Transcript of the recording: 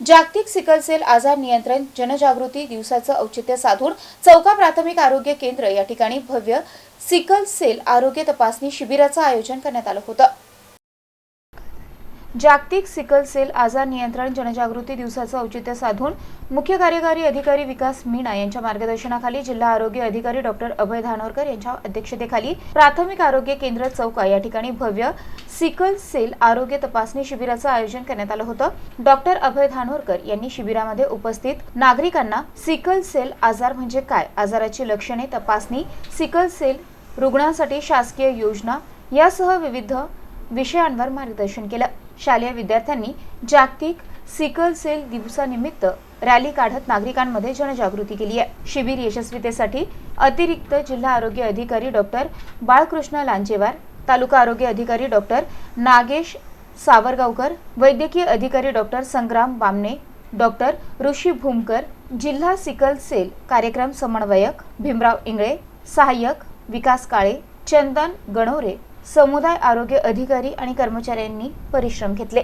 जागतिक sickle sale आजार नियंत्रण जनजागृती दिवसाचं औचित्य साधून चौका प्राथमिक आरोग्य केंद्र या ठिकाणी भव्य सिकल सेल आरोग्य तपासणी शिबिराचं आयोजन करण्यात आलं होतं. जागतिक सिकल सेल आजार नियंत्रण जनजागृती दिवसाचं औचित्य साधून मुख्य कार्यकारी अधिकारी विकास मीणा यांच्या मार्गदर्शनाखाली जिल्हा आरोग्य अधिकारी डॉक्टर अभय धानोरकर यांच्या अध्यक्षतेखाली प्राथमिक आरोग्य केंद्र चौका या ठिकाणी भव्य सिकल सेल आरोग्य तपासणी शिबिराचं आयोजन करण्यात आलं होतं. डॉक्टर अभय धानोरकर यांनी शिबिरामध्ये उपस्थित नागरिकांना सिकल सेल आजार म्हणजे काय आजाराची लक्षणे तपासणी सिकल सेल रुग्णांसाठी शासकीय योजना यासह विविध विषयांवर मार्गदर्शन केलं. शालेय विद्यार्थ्यांनी जागतिक सिकल सेल दिवसानिमित्त रॅली काढत नागरिकांमध्ये जनजागृती केली आहे. शिबिर यशस्वीतेसाठी अतिरिक्त जिल्हा आरोग्य अधिकारी डॉक्टर बाळकृष्ण लांजेवार तालुका आरोग्य अधिकारी डॉक्टर नागेश सावरगावकर वैद्यकीय अधिकारी डॉक्टर संग्राम बामणे डॉक्टर ऋषी भूमकर जिल्हा सिकल सेल कार्यक्रम समन्वयक भीमराव इंगळे सहाय्यक विकास काळे चंदन गणोरे समुदाय आरोग्य अधिकारी आणि कर्मचाऱ्यांनी परिश्रम घेतले.